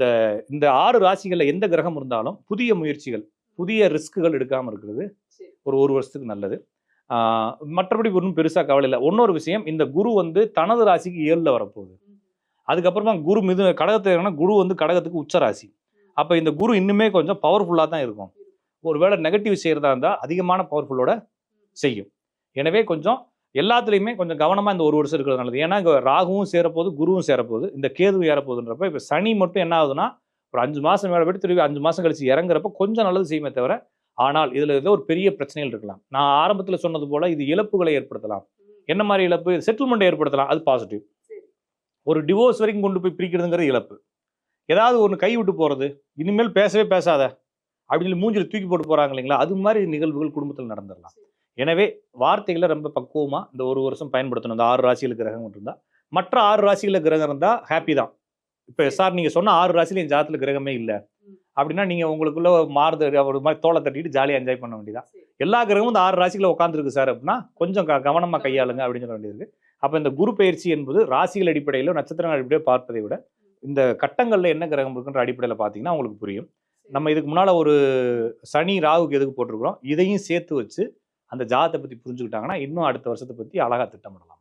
இந்த இந்த ஆறு ராசிகளில் எந்த கிரகம் இருந்தாலும் புதிய முயற்சிகள் புதிய ரிஸ்க்குகள் எடுக்காமல் இருக்கிறது. ஒரு ஒரு வருஷத்துக்கு நல்லது. மற்றபடி ஒன்றும் பெருசாக கவலை இல்லை. இன்னொரு விஷயம் இந்த குரு வந்து தனது ராசிக்கு ஏழில் வரப்போகுது. அதுக்கப்புறமா குரு மிது இருக்கனா குரு வந்து கடகத்துக்கு உச்ச ராசி அப்போ இந்த குரு இன்னுமே கொஞ்சம் பவர்ஃபுல்லாக தான் இருக்கும். ஒருவேளை நெகட்டிவ் செய்கிறதா இருந்தால் அதிகமான பவர்ஃபுல்லோட செய்யும். எனவே கொஞ்சம் எல்லாத்துலேயுமே கொஞ்சம் கவனமாக இந்த ஒரு வருஷம் இருக்கிறது நல்லது. ஏன்னா இங்கே ராகுவும் சேரப்போகுது குருவும் சேரப்போகுது இந்த கேதுவும் ஏறப்போகுதுன்றப்ப இப்போ சனி மட்டும் என்ன ஆகுதுன்னா ஒரு அஞ்சு மாதம் மேலே போயிட்டு திருப்பி அஞ்சு மாதம் கழிச்சு இறங்குறப்ப கொஞ்சம் நல்லது செய்யுமே தவிர ஆனால் இதில் ஏதோ ஒரு பெரிய பிரச்சனைகள் இருக்கலாம். நான் ஆரம்பத்தில் சொன்னது போல் இது இழப்புகளை ஏற்படுத்தலாம். என்ன மாதிரி இழப்பு? செட்டில்மெண்ட் ஏற்படுத்தலாம். அது பாசிட்டிவ். ஒரு டிவோர்ஸ் வரைக்கும் கொண்டு போய் பிரிக்கிறதுங்கிறது இழப்பு. ஏதாவது ஒன்று கை விட்டு போகிறது இனிமேல் பேசவே பேசாத. அப்படின்னு சொல்லி மூஞ்சில தூக்கி போட்டு போகிறாங்க இல்லைங்களா? அது மாதிரி நிகழ்வுகள் குடும்பத்தில் நடந்துடலாம். எனவே வார்த்தைகளை ரொம்ப பக்குவமாக இந்த ஒரு வருஷம் பயன்படுத்தணும். இந்த ஆறு ராசியில் கிரகம் இருந்தால் மற்ற ஆறு ராசியில் கிரகம் இருந்தால் ஹாப்பி தான். இப்போ சார். நீங்கள் சொன்ன ஆறு ராசியில் என் ஜாதத்தில் கிரகமே இல்லை. அப்படின்னா நீங்கள் உங்களுக்குள்ள மாறுது ஒரு மாதிரி தோலை தட்டிட்டு ஜாலியாக என்ஜாய் பண்ண வேண்டியதான். எல்லா கிரகமும் இந்த ஆறு ராசியில் உட்காந்துருக்கு சார் அப்படின்னா கொஞ்சம் க கவனமாக கையாளுங்க அப்படின்னு சொல்ல வேண்டியது அப்போ இந்த குரு பயிற்சி என்பது ராசிகள் அடிப்படையில் நட்சத்திரங்கள் அடிப்படையில் பார்ப்பதை விட இந்த கட்டங்களில் என்ன கிரகம் இருக்குன்ற அடிப்படையில் பார்த்தீங்கன்னா உங்களுக்கு புரியும். நம்ம இதுக்கு முன்னால் ஒரு சனி ராகுக்கு எதுக்கு போட்டிருக்கிறோம். இதையும் சேர்த்து வச்சு அந்த ஜாதத்தை பற்றி புரிஞ்சுக்கிட்டாங்கன்னா இன்னும் அடுத்த வருஷத்தை பற்றி அழகாக திட்டமிடலாம்.